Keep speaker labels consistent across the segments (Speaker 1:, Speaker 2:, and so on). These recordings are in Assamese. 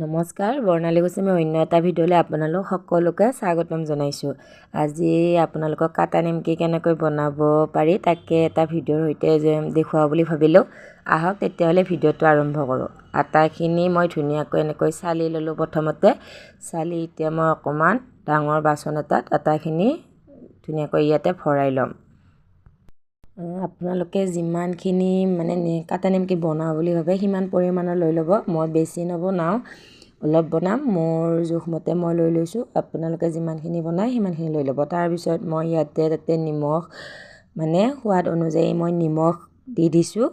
Speaker 1: নমস্কাৰ বৰ্ণালী গোস্বামী অন্য এটা ভিডিঅ'লৈ আপোনালোক সকলোকে স্বাগতম জনাইছোঁ। আজি আপোনালোকক কাটা নিমকি কেনেকৈ বনাব পাৰি তাকে এটা ভিডিঅ'ৰ সৈতে যে দেখুৱাওঁ বুলি ভাবিলোঁ। আহক তেতিয়াহ'লে ভিডিঅ'টো আৰম্ভ কৰোঁ। আটাখিনি মই ধুনীয়াকৈ এনেকৈ চালি ল'লোঁ প্ৰথমতে। চালি এতিয়া মই অকণমান ডাঙৰ বাচন এটাত আটাখিনি ধুনীয়াকৈ ইয়াতে ভৰাই ল'ম। আপোনালোকে যিমানখিনি মানে কাটা নিমকি বনাওঁ বুলি ভাবে সিমান পৰিমাণৰ লৈ ল'ব। মই বেছি নবনাওঁ অলপ বনাম। মোৰ জোখমতে মই লৈ লৈছোঁ। আপোনালোকে যিমানখিনি বনায় সিমানখিনি লৈ ল'ব। তাৰপিছত মই ইয়াতে তাতে নিমখ মানে সোৱাদ অনুযায়ী মই নিমখ দি দিছোঁ।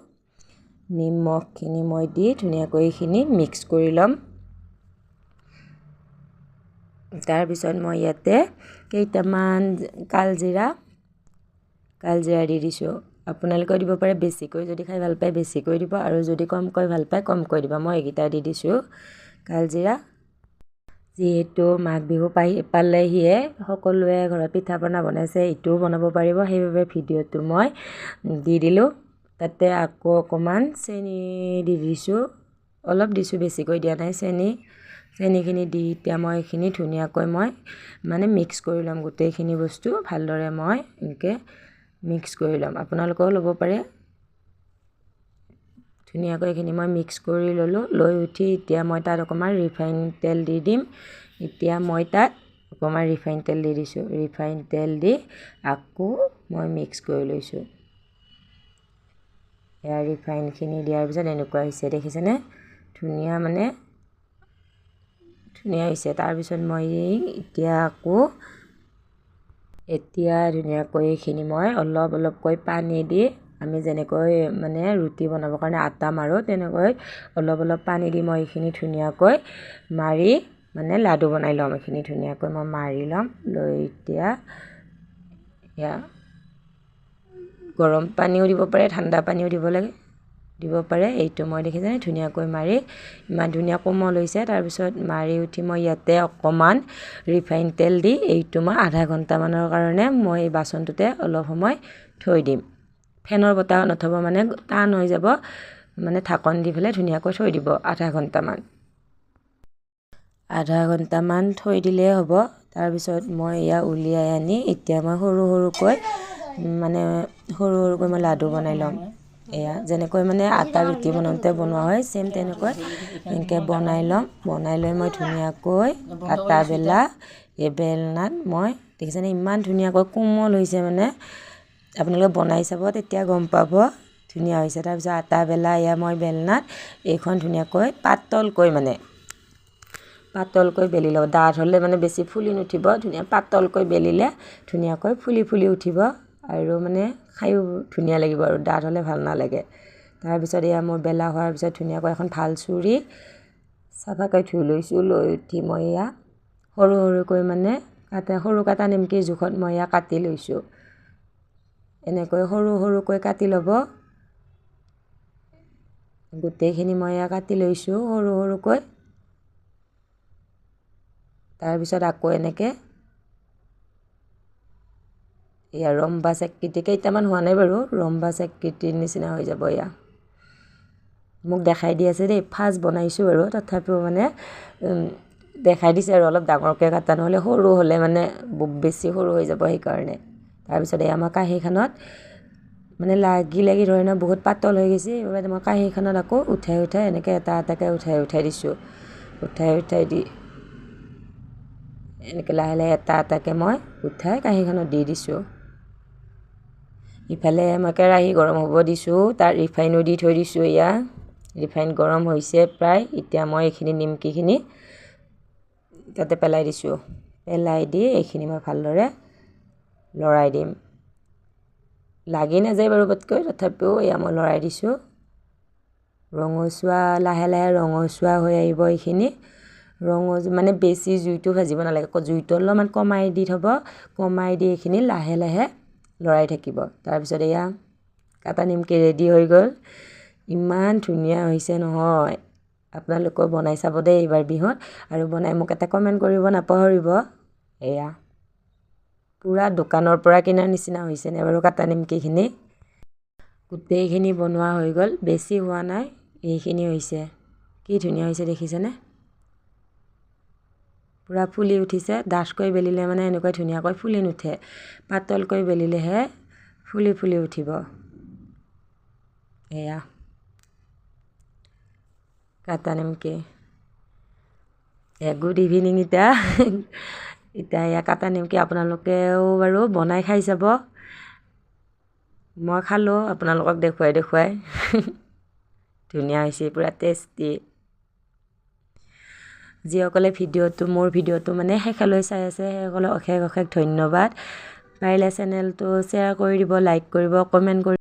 Speaker 1: নিমখখিনি মই দি ধুনীয়াকৈ এইখিনি মিক্স কৰি ল'ম। তাৰপিছত মই ইয়াতে কেইটামান কালজিৰা কালজিৰা দি দিছোঁ আপোনালোকেও দিব পাৰে বেছিকৈ যদি খাই ভাল পায় বেছিকৈ দিব আৰু যদি কমকৈ ভাল পায় কমকৈ দিব। মই এইকেইটা দি দিছোঁ। কালজিৰা যিহেতু মাঘ বিহু পাই পালেহিয়ে সকলোৱে ঘৰত পিঠা পনা বনাইছে ইটোও বনাব পাৰিব। সেইবাবে ভিডিঅ'টো মই দি দিলোঁ। তাতে আকৌ অকণমান চেনি দি দিছোঁ। অলপ দিছোঁ বেছিকৈ দিয়া নাই চেনি। চেনিখিনি দি এতিয়া মই এইখিনি ধুনীয়াকৈ মই মানে মিক্স কৰি ল'ম গোটেইখিনি বস্তু। ভালদৰে মই এনেকৈ মিক্স কৰি ল'ম। আপোনালোকেও ল'ব পাৰে। ধুনীয়াকৈ এইখিনি মই মিক্স কৰি ল'লোঁ। লৈ উঠি এতিয়া মই তাত অকণমান ৰিফাইন তেল দি দিম। এতিয়া মই তাত অকণমান ৰিফাইন তেল দি দিছোঁ। ৰিফাইন তেল দি আকৌ মই মিক্স কৰি লৈছোঁ। এয়া ৰিফাইনখিনি দিয়াৰ পিছত এনেকুৱা হৈছে দেখিছেনে? ধুনীয়া মানে ধুনীয়া হৈছে। তাৰপিছত মই এতিয়া আকৌ এতিয়া ধুনীয়াকৈ এইখিনি মই অলপ অলপকৈ পানী দি আমি যেনেকৈ মানে ৰুটি বনাবৰ কাৰণে আটা মাৰোঁ তেনেকৈ অলপ অলপ পানী দি মই এইখিনি ধুনীয়াকৈ মাৰি মানে লাডু বনাই ল'ম এইখিনি ধুনীয়াকৈ মই মাৰি ল'ম লৈ এতিয়া এয়া গৰম পানীও দিব পাৰে ঠাণ্ডা পানীও দিব লাগে। দিব পাৰে এইটো মই দেখিছেনে ধুনীয়াকৈ মাৰি ইমান ধুনীয়া কোমল হৈছে। তাৰপিছত মাৰি উঠি মই ইয়াতে অকণমান ৰিফাইন তেল দি এইটো মই আধা ঘণ্টামানৰ কাৰণে মই এই বাচনটোতে অলপ সময় থৈ দিম। ফেনৰ বতাহ নথব মানে টান হৈ যাব মানে ঢাকন দি পেলাই ধুনীয়াকৈ থৈ দিব আধা ঘণ্টামান। আধা ঘণ্টামান থৈ দিলেই হ'ব। তাৰপিছত মই এয়া উলিয়াই আনি এতিয়া মই সৰু সৰুকৈ মানে সৰু সৰুকৈ মই লাডু বনাই ল'ম। এয়া যেনেকৈ মানে আটা ৰুটি বনাওঁতে বনোৱা হয় ছেম তেনেকৈ এনেকৈ বনাই ল'ম। বনাই লৈ মই ধুনীয়াকৈ আটা বেলা এই বেলনাত মই দেখিছেনে ইমান ধুনীয়াকৈ কোমল হৈছে মানে। আপোনালোকে বনাই চাব তেতিয়া গম পাব। ধুনীয়া হৈছে। তাৰপিছত আটা বেলা এয়া মই বেলনাত এইখন ধুনীয়াকৈ পাতলকৈ মানে পাতলকৈ বেলি ল'ব। ডাঠ হ'লে মানে বেছি ফুলি নুঠিব। ধুনীয়া পাতলকৈ বেলিলে ধুনীয়াকৈ ফুলি ফুলি উঠিব। আৰু মানে খায়ো ধুনীয়া লাগিব আৰু ডাঠ হ'লে ভাল নালাগে। তাৰপিছত এয়া মোৰ বেলা হোৱাৰ পিছত ধুনীয়াকৈ এখন ভাল চুৰি চাফাকৈ ধুই লৈছোঁ লৈ উঠি মই এয়া সৰু সৰুকৈ মানে কাটা সৰু কাটা নিমকিৰ জোখত মই এয়া কাটি লৈছোঁ। এনেকৈ সৰু সৰুকৈ কাটি ল'ব। গোটেইখিনি মই এয়া কাটি লৈছোঁ সৰু সৰুকৈ। তাৰপিছত আকৌ এনেকৈ এয়া ৰম্বা চাকৃতি। কেইটামান হোৱা নাই বাৰু। ৰম্বা চাকৃতিৰ নিচিনা হৈ যাব এয়া। মোক দেখাই দি আছে দেই। ফাৰ্ষ্ট বনাইছোঁ বাৰু। তথাপিও মানে দেখাই দিছে আৰু অলপ ডাঙৰকৈ কাটা। নহ'লে সৰু হ'লে মানে বেছি সৰু হৈ যাব সেইকাৰণে। তাৰপিছত এই আমাৰ কাঁহীখনত মানে লাগি লাগি ধৰে ন। বহুত পাতল হৈ গৈছে। সেইবাবে মই কাঁহীখনত আকৌ উঠাই উঠাই এনেকৈ এটা এটাকৈ উঠাই উঠাই দিছোঁ। উঠাই উঠাই দি এনেকৈ লাহে লাহে এটা এটাকৈ মই উঠাই কাঁহীখনত দি দিছোঁ। ইফালে মই কেৰাহী গৰম হ'ব দিছোঁ তাত ৰিফাইনো দি থৈ দিছোঁ এয়া। ৰিফাইন গৰম হৈছে প্ৰায় এতিয়া মই এইখিনি নিমকিখিনি তাতে পেলাই দিছোঁ। পেলাই দি এইখিনি মই ভালদৰে লৰাই দিম। লাগি নাযায় বাৰু পটকৈ তথাপিও এয়া মই লৰাই দিছোঁ। ৰঙচুৱা লাহে লাহে ৰঙচুৱা হৈ আহিব এইখিনি। ৰঙচ মানে বেছি জুইটো ভাজিব নালাগে জুইটো অলপমান কমাই দি থ'ব। কমাই দি এইখিনি লাহে লাহে লৰাই থাকিব। তাৰপিছত এয়া কাটা নিমকি ৰেডি হৈ গ'ল। ইমান ধুনীয়া হৈছে নহয়। আপোনালোকেও বনাই চাব দেই এইবাৰ বিহুত। আৰু বনাই মোক এটা কমেণ্ট কৰিব নাপাহৰিব। এয়া পূৰা দোকানৰ পৰা কিনাৰ নিচিনা হৈছেনে বাৰু কাটা নিমকিখিনি? গোটেইখিনি বনোৱা হৈ গ'ল বেছি হোৱা নাই এইখিনি হৈছে। কি ধুনীয়া হৈছে দেখিছেনে? পূৰা ফুলি উঠিছে ডাঠকৈ বেলিলে মানে এনেকৈ ধুনীয়াকৈ ফুলি নুঠে। পাতলকৈ বেলিলেহে ফুলি ফুলি উঠিব। এয়া। কাটা নিমকি। এ গুড ইভিনিং এতিয়া এতিয়া এয়া কাটা নিমকি আপোনালোকেও বাৰু বনাই খাই চাব মই খালোঁ আপোনালোকক দেখুৱাই দেখুৱাই। ধুনীয়া হৈছে পূৰা টেষ্টি যিসকলে ভিডিঅ'টো মোৰ ভিডিঅ'টো মানে শেষলৈ চাই আছে সেইসকলক অশেষ অশেষ ধন্যবাদ। পাৰিলে চেনেলটো শ্বেয়াৰ কৰি দিব লাইক কৰিব কমেণ্ট কৰিব